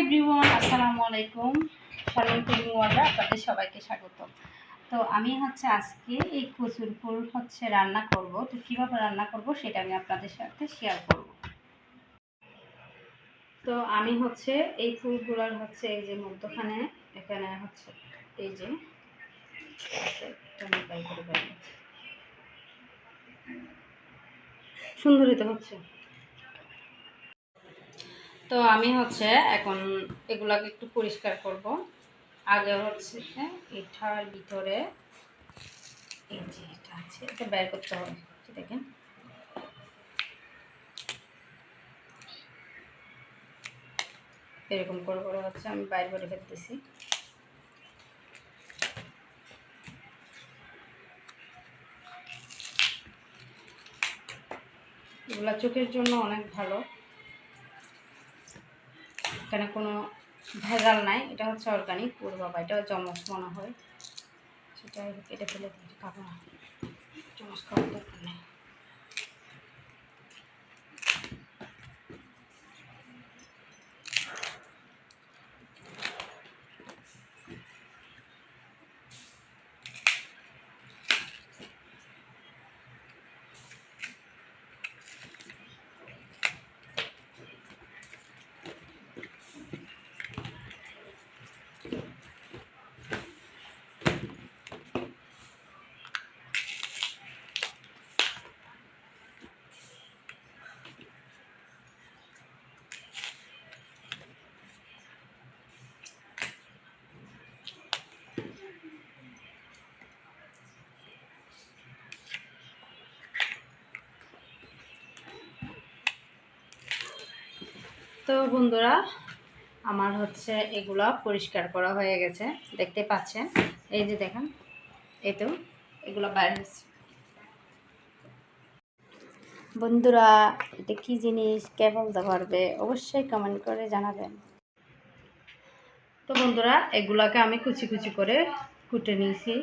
Everyone, আসসালামু আলাইকুম। Cooking ওয়ার্ল্ডে আপনাদের সবাইকে স্বাগত তো আমি হচ্ছে আজকে এই কচুর ফুল হচ্ছে রান্না করব। তো কীভাবে রান্না করব সেটা আমি আপনাদের সাথে শেয়ার করব। তো আমি হচ্ছে এই ফুলগুলোর হচ্ছে এই যে মধ্যখানে, এখানে হচ্ছে এই যে সুন্দরী তো হচ্ছে। তো আমি হচ্ছে এখন এগুলাকে একটু পরিষ্কার করব। আগে হচ্ছে এটার ভিতরে এই যে এটা আছে, এটা বের করতে হবে দেখেন। এরকম করে করে হচ্ছে আমি বাইর করে ফেলতেছি। এগুলা চোখের জন্য অনেক ভালো। এখানে কোনো ভেজাল নাই, এটা হচ্ছে অর্গানিক ওর বাবা এটা চমচ মনে হয়। সেটা কেটে ফেলে দিই না চমচ খাওয়ার দরকার নেই। তো বন্ধুরা, আমার হচ্ছে এগুলো পরিষ্কার করা হয়ে গেছে। দেখতে পাচ্ছেন? এই যে দেখেন, এই তো এগুলো বাইরে বন্ধুরা, এটা কী জিনিস? কে বলতে পারবে? অবশ্যই কমেন্ট করে জানাবেন। তো বন্ধুরা, এগুলাকে আমি কুচি কুচি করে কুটে নিয়েছি।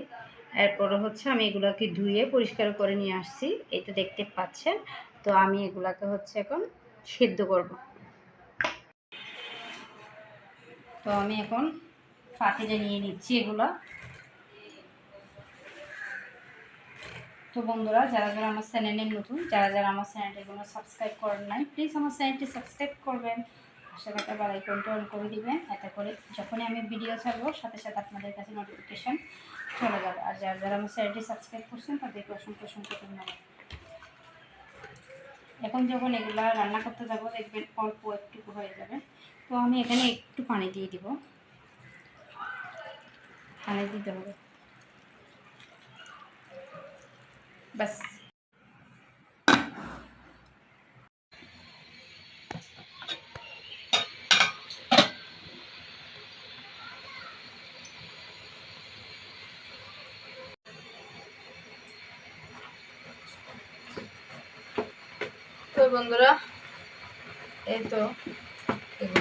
এরপরে হচ্ছে আমি এগুলাকে ধুয়ে পরিষ্কার করে নিয়ে আসছি। তো দেখতে পাচ্ছেন? তো আমি এগুলাকে হচ্ছে এখন সিদ্ধ করব। তো আমি এখন পাতিলে নিয়ে নিচ্ছি এগুলো। তো বন্ধুরা, যারা যারা আমার চ্যানেলের নতুন, যারা যারা আমার চ্যানেলটি কোনো সাবস্ক্রাইব করেন নাই প্লিজ আমার চ্যানেলটি সাবস্ক্রাইব করবেন। পাশে থাকা বেল আইকনটা অন করে দিবেন, এতে করে যখনই আমি ভিডিও ছাড়বো, সাথে সাথে আপনাদের কাছে নোটিফিকেশান চলে যাবে। আর যারা যারা আমার চ্যানেলটি সাবস্ক্রাইব করছেন, তাদেরকে অসংখ্য অসংখ্য ধন্যবাদ। এখন যখন এগুলা রান্না করতে যাব, দেখবেন অল্প একটুকু হয়ে যাবে। তো আমি এখানে একটু পানি দিয়ে দিব। পানি দিতে হবে বাস তো বন্ধুরা, এই তো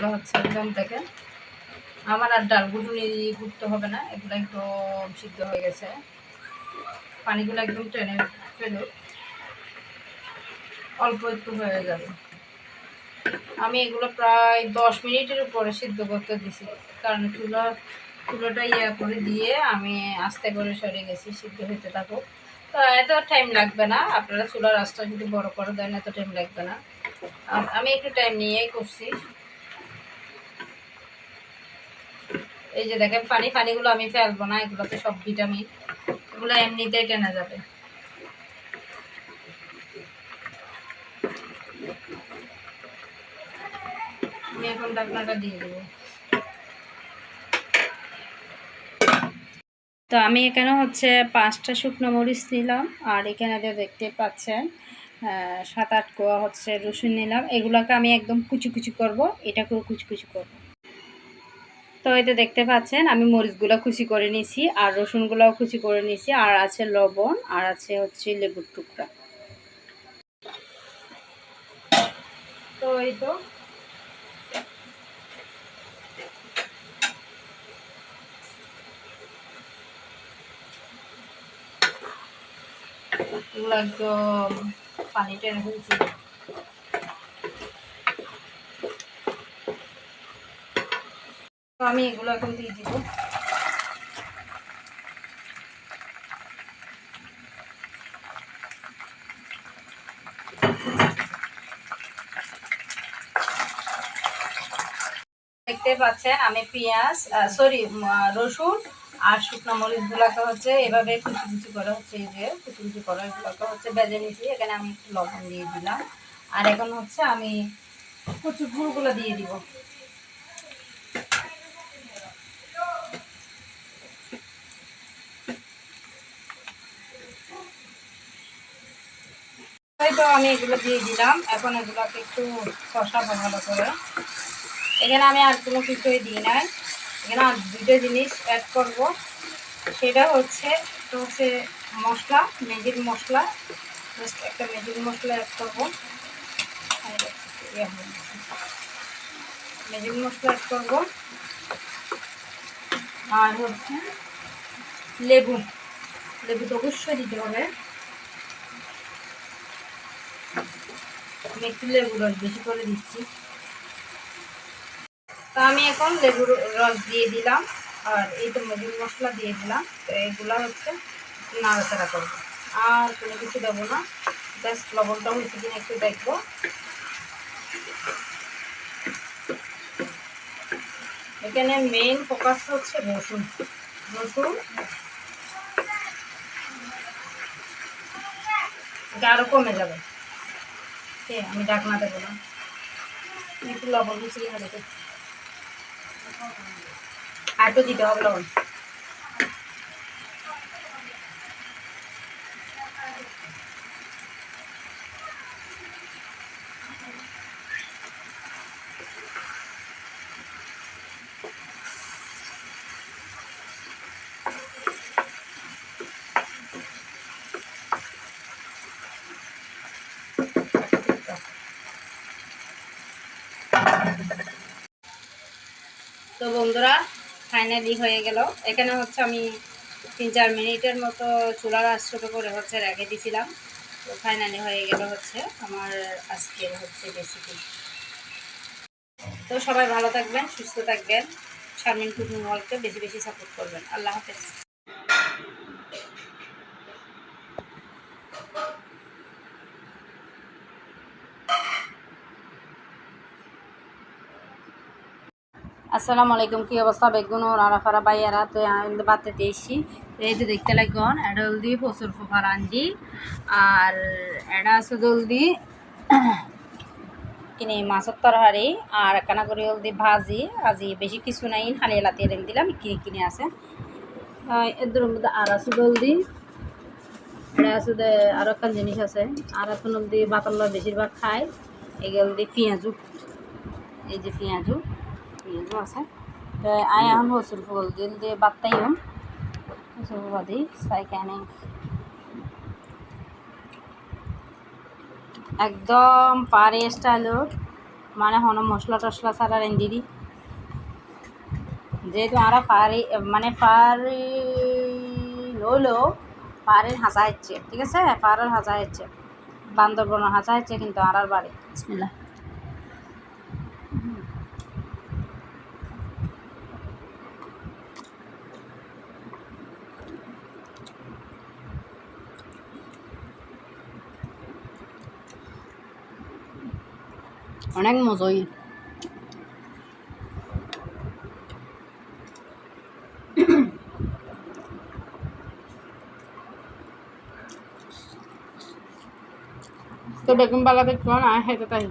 এগুলো হচ্ছে একদম দেখেন আমার আর ডাল গুটুনি গুটতে হবে না, এগুলো একদম সিদ্ধ হয়ে গেছে। পানিগুলো একদম টেনে ফেল অল্প একটু হয়ে যাবে। আমি এগুলো প্রায় দশ মিনিটের উপরে সিদ্ধ করতে দিছি। কারণ চুলা, চুলোটা ইয়ে করে দিয়ে আমি আস্তে করে সরে গেছি, সিদ্ধ হইতে থাকুক। তো এত টাইম লাগবে না। আপনারা চুলার রাস্তা যদি বড় করে দেন, এত টাইম লাগবে না। আমি একটু টাইম নিয়েই করছি। এই যে দেখেন পানি ফানিগুলো আমি ফেলব না, এগুলোতে সব ভিটামিন। এগুলো এমনিতেই টেনে যাবে। আমি এখন ডাকনাটা দিয়ে দেবো। তো আমি এখানে হচ্ছে পাঁচটা শুকনো মরিচ নিলাম, আর এখানে যে দেখতে পাচ্ছেন সাত আট কোয়া হচ্ছে রসুন নিলাম। এগুলোকে আমি একদম কুচি কুচি করব, এটাকেও কুচি কুচি করব। তো এতে দেখতে পাচ্ছেন, আমি মরিচগুলো খুশি করে নিয়েছি আর রসুনগুলোও খুশি করে নিয়েছি আর আছে লবণ, আর আছে হচ্ছে লেবুর টুকরা। তো এই তো। এগুলো একদম পানি টেনে তো আমি এগুলো এখন দিয়ে দিব। দেখতে পাচ্ছেন, আমি পেঁয়াজ সরি রসুন আর শুকনো মরিচ গুলাকে হচ্ছে, এভাবে কুচি কুচি করে হচ্ছে, এই যে কুচি কুচি করে এগুলোকে হচ্ছে বেজে নিয়েছি, এখানে আমি একটু লবণ দিয়ে দিলাম। আর এখন হচ্ছে আমি কচু ফুলগুলো দিয়ে দিব। তো আমি এগুলো দিয়ে দিলাম। এখন এগুলোকে একটু কষাবো ভালো করে। এখানে আমি আর কোনো কিছুই দিই নাই। এখানে আর দুটো জিনিস অ্যাড করব। সেটা হচ্ছে তো হচ্ছে মশলা ম্যাজিক মশলা। জাস্ট একটা ম্যাজিক মশলা অ্যাড করব। ম্যাজিক মশলা অ্যাড করব। আর হচ্ছে লেবু। লেবু তো অবশ্যই দিতে হবে। আমি একটু লেবু রস বেশি করে দিচ্ছি। তা আমি এখন লেবুর রস দিয়ে দিলাম, আর এই তো মজুর মশলা দিয়ে দিলাম। তো এগুলো হচ্ছে নাড়াচাড়া করব। আর কোনো কিছু দেবো না, জাস্ট লবণটা হয়েছে কিনা একটু দেখব। এখানে মেইন ফোকাস হচ্ছে রসুন। রসুন আরও কমে যাবে। আছে, আমি ডাকনা দেবো না। একটু লবণ মিশিয়ে আর একটু দিতে হবে লবণ। তো বন্ধুরা ফাইনালি হয়ে গেল। এখানে হচ্ছে আমি তিন চার মিনিটের মতো চুলার ছোটো করে হচ্ছে রেখে দিয়েছিলাম। তো ফাইনালি হয়ে গেল হচ্ছে আমার আজকে হচ্ছে রেসিপি তো সবাই ভালো থাকবেন, সুস্থ থাকবেন। শারমিন কুকিং ওয়ার্ল্ডকে বেশি বেশি সাপোর্ট করবেন। আল্লাহ হাফেজ। আসসালামু আলাইকুম, কি অবস্থা? বেগুন আরাফারা বাইয়ারা তো বাতে দিয়েছি এই যে দেখতে লাগন এটা হলদি, প্রচুর ফুফার আন্দি আর এটা আছে জলদি কিনে মাছের তরহারি আর একখানা করে হলদি ভাজি। আজি বেশি কিছু নাই হালি এলাতে রেন দিলাম, কিনে কিনে আছে। এদের মধ্যে আর আছে জলদি এটা আছে আরও একটা জিনিস আছে। আর আছে নদী বাতাল্লা বেশিরভাগ খায় এগুলো দিয়ে পেঁয়াজু। এই যে পেঁয়াজু। আছে তো আই এখন হসুর ফুল দিল দিয়ে বাত্তাইও হসুর বাদি সাইকানে একদম পারে স্টাইলর মানে হন মশলা টশলা ছাড়া রেন্দিরি যেহেতু আমরা পারি মানে পারি হলো পাড়ের হাঁচা হচ্ছে, ঠিক আছে? পাড়ের হাঁচা হচ্ছে। বান্দরবনের হাঁচা হচ্ছে কিন্তু আর বাড়ি। অনেক মজাই। তো বেগুন বালা দেখো না হেঁটে তাই।